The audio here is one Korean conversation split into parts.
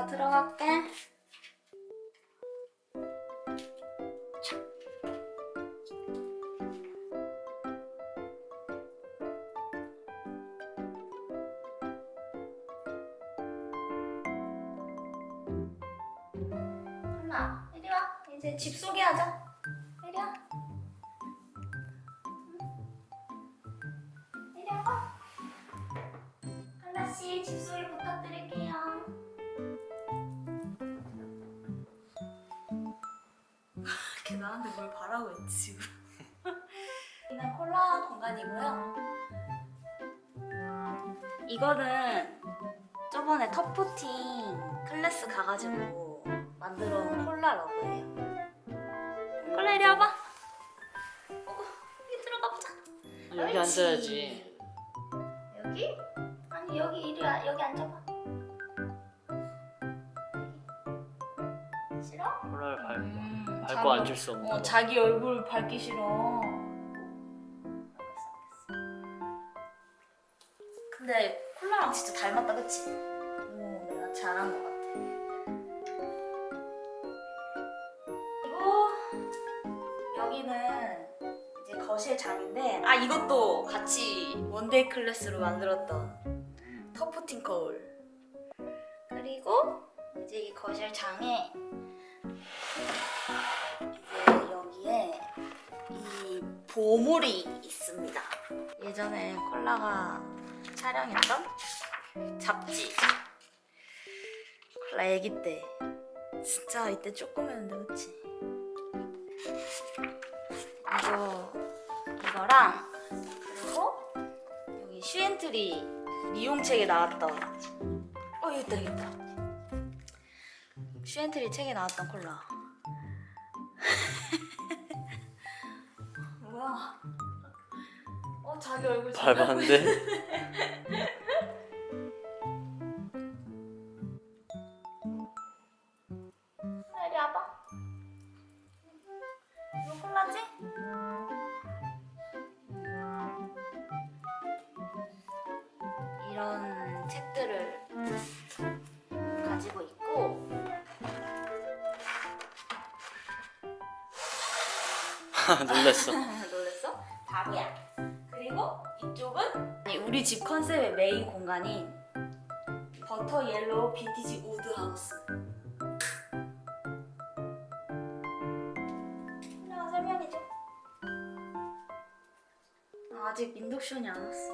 나 들어갈게. 한나, 이리 와. 이제 집 소개하자. 지금. 여기는 콜라 공간이고요. 이거는 저번에 터프팅 클래스 가가지고 만들어 온 콜라 러브예요. 콜라 이리 와봐. 어, 여기 들어가 보자. 여기 앉아야지. 여기? 아니 여기 이리 와 여기 앉아봐. 싫어? 콜라를 밟고 자기- 앉을 수 없는 어 거. 자기 얼굴 밟기 싫어. 근데 콜라랑 진짜 닮았다, 그치? 오, 내가 잘한 것 같아. 그리고 여기는 이제 거실 장인데, 아 이것도 같이 원데이 클래스로 만들었던 이 보물이 있습니다. 예전에 콜라가 촬영했던 잡지. 콜라 애기 때. 진짜 이때 조그매는데 그치? 이거 이거랑 그리고 여기 슈엔트리 미용책에 나왔던 어 있다 있다 슈엔트리 책에 나왔던 콜라 뭐야? 어 자기 얼굴 잘 밟았는데? 이리 와봐. 이거 콜라지? 이런 책들을 가지고 있고. 놀랬어? 우리 집 컨셉의 메인 공간인 버터 옐로우 빈티지 우드 하우스. 하나가 설명해줘. 아, 아직 인덕션이 안 왔어.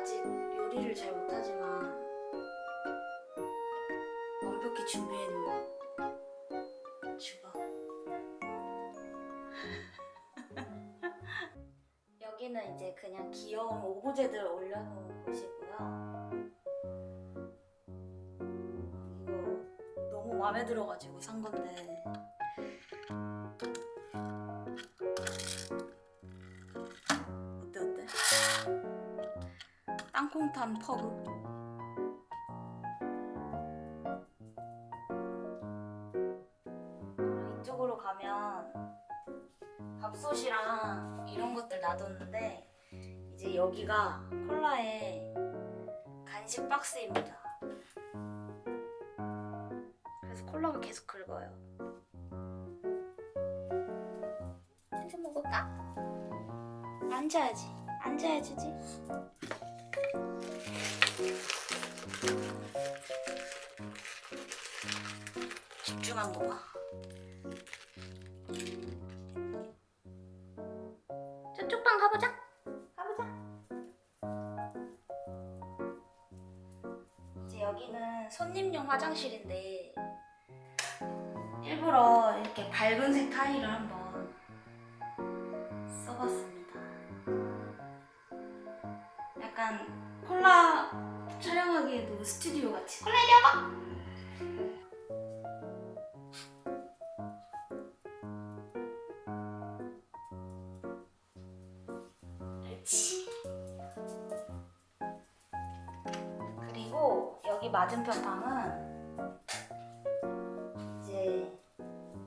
아직 요리를 잘 못하지만 완벽히 준비해 놓은 주방. 여기는 이제 그냥 귀여운 오브제들 올려놓은 곳이고요. 이거 너무 마음에 들어가지고 산 건데. 어때 어때? 땅콩탄 퍼그. 이쪽으로 가면 밥솥이랑 이런 것들 놔뒀는데 이제 여기가 콜라의 간식 박스입니다. 그래서 콜라가 계속 긁어요. 이제 먹을까? 앉아야지. 앉아야 주지. 집중한 거 봐. 여기는 손님용 화장실인데 일부러 이렇게 밝은색 타일을 한번 여기 맞은편 방은 이제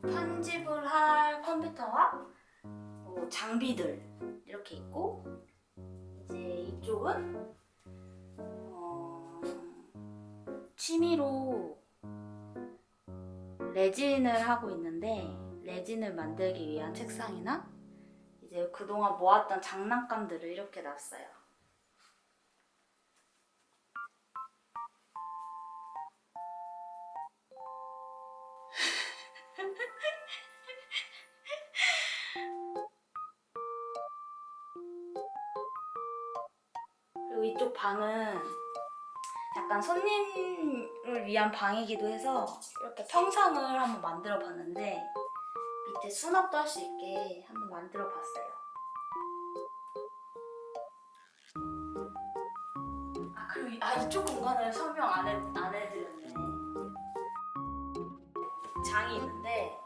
편집을 할 컴퓨터와 뭐 장비들 이렇게 있고 이제 이쪽은 어, 취미로 레진을 하고 있는데 레진을 만들기 위한 책상이나 이제 그동안 모았던 장난감들을 이렇게 놨어요. 그리고 이쪽 방은 약간 손님을 위한 방이기도 해서 이렇게 평상을 한번 만들어 봤는데 밑에 수납도 할 수 있게 한번 만들어 봤어요. 아 그리고 이- 아 이쪽 공간을 설명 안, 해, 안 장이 있는데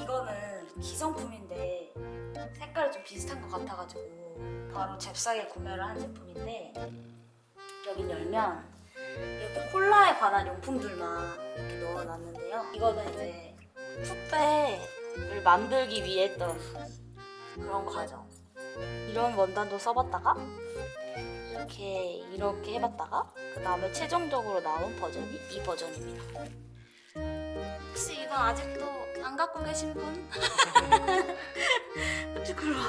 이거는 기성품인데 색깔이 좀 비슷한 것 같아가지고 바로 잽싸게 구매를 한 제품인데 여기 열면 이렇게 콜라에 관한 용품들만 이렇게 넣어놨는데요. 이거는 이제 풋배를 만들기 위해 했던 그런 과정. 이런 원단도 써봤다가 이렇게 이렇게 해봤다가 그 다음에 최종적으로 나온 버전이 이 버전입니다. 혹시 이건 아직도 안 갖고 계신 분? 그러?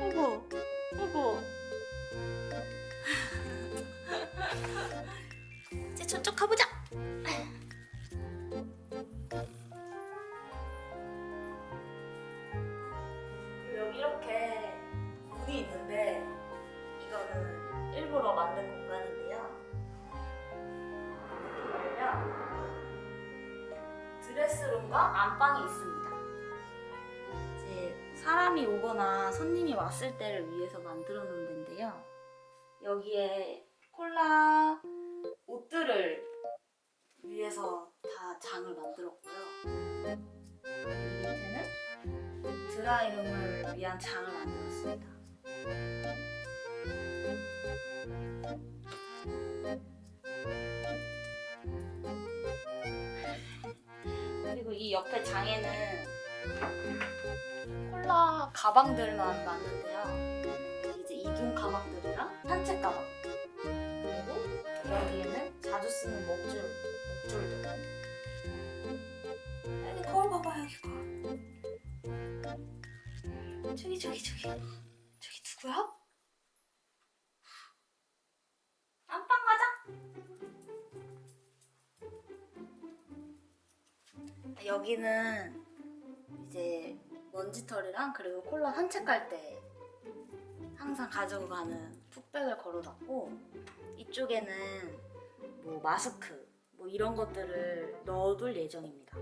어구, 어구. 이제 저쪽 가보자. 오거나 손님이 왔을 때를 위해서 만들어 놓은 데인데요. 여기에 콜라 옷들을 위해서 다 장을 만들었고요. 밑에는 드라이룸을 위한 장을 만들었습니다. 그리고 이 옆에 장에는 콜라 가방들만 많은데요. 이제 이중 가방들이랑 산책 가방. 그리고 여기에는 자주 쓰는 목줄, 목줄들. 여기 거울 봐봐 여기 거울. 저기 저기 저기 저기 누구야? 안방 가자. 여기는 이제 먼지털이랑 그리고 콜라 산책 갈때 항상 가지고 가는 풋백을 걸어놨고 이쪽에는 뭐 마스크 뭐 이런 것들을 넣어둘 예정입니다.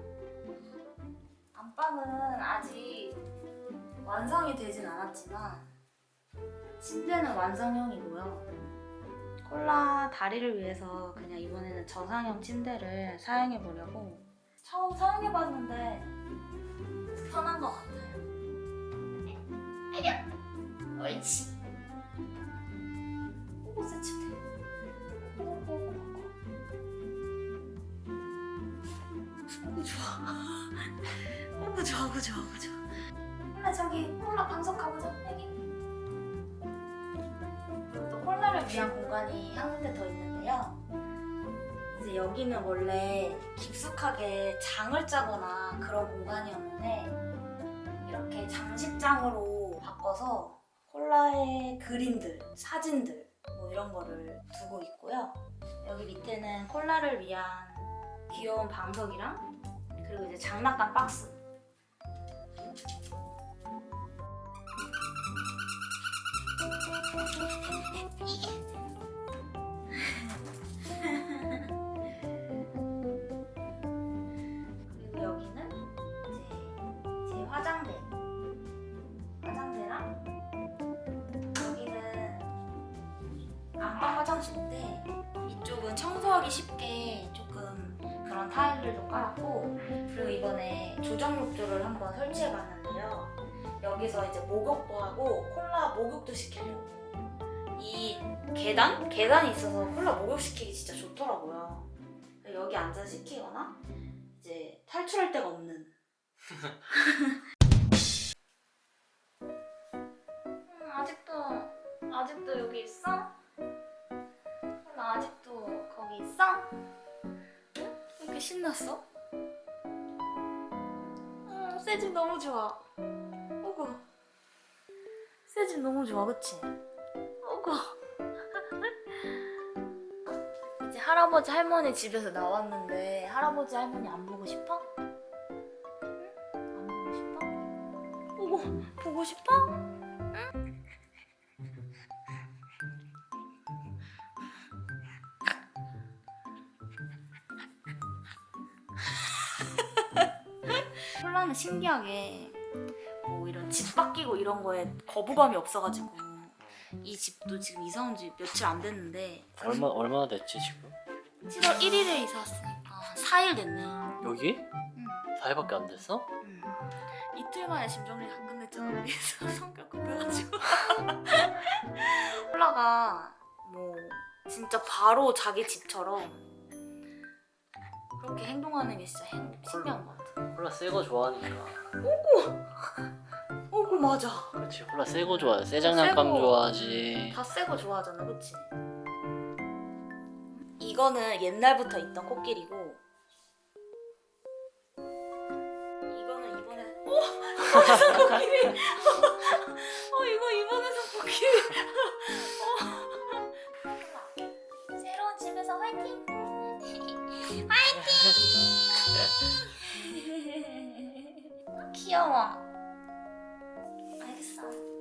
안방은 아직 완성이 되진 않았지만 침대는 완성형이고요. 콜라 다리를 위해서 그냥 이번에는 저상형 침대를 사용해 보려고 처음 사용해 봤는데 편한 것 같아요. 옳지. 오, 새 침대. 오, 좋아. 오, 좋아, 오, 좋아. 콜라 저기 콜라 방석 가보자, 여기. 또 콜라를 위한 공간이 한 군데 더 있는데요. 이제 여기는 원래 깊숙하게 장을 짜거나 그런 공간이었는데 장식장으로 바꿔서 콜라의 그림들, 사진들 뭐 이런 거를 두고 있고요. 여기 밑에는 콜라를 위한 귀여운 방석이랑 그리고 이제 장난감 박스. 이쪽은 청소하기 쉽게 조금 그런 타일들도 깔았고 그리고 이번에 조정 욕조를 한번 설치해 봤는데요. 여기서 이제 목욕도 하고 콜라 목욕도 시키려고 이 계단? 계단이 있어서 콜라 목욕시키기 진짜 좋더라고요. 여기 앉아 시키거나 이제 탈출할 데가 없는. 음, 아직도 아직도 여기 있어? 거기 있어? 이렇게 신났어? 어, 새집 너무 좋아. 어구. 새집 너무 좋아, 그치? 어구. 이제 할아버지 할머니 집에서 나왔는데 할아버지 할머니 안 보고 싶어? 응? 안 보고 싶어? 보고 보고 싶어? 응? 콜라는 신기하게 뭐 이런 집 바뀌고 이런 거에 거부감이 없어가지고 이 집도 지금 이사 온 지 며칠 안 됐는데 얼마 얼마나 됐지 지금? 7월 1일에 이사 왔으니까 4일 됐네. 여기? 응. 4일밖에 안 됐어? 응. 이틀 만에 짐 정리를 안 끝냈잖아. 그래서 성격 급해가지고. 콜라가 뭐 진짜 바로 자기 집처럼 그렇게 행동하는 게 진짜 행, 신기한 것 같아. 콜라 새 거 좋아하니까. 어, 그 맞아. 그렇지 콜라 새 거 좋아해. 새 장난감 새 거. 좋아하지. 다 새거 좋아하잖아, 그치? 이거는 옛날부터 있던 코끼리고 이거는 이번에 어? 이번에 산 코끼리 어 이거 이번에 산 코끼리 어. 새로운 집에서 화이팅! 화이팅! 귀여워. 알겠어.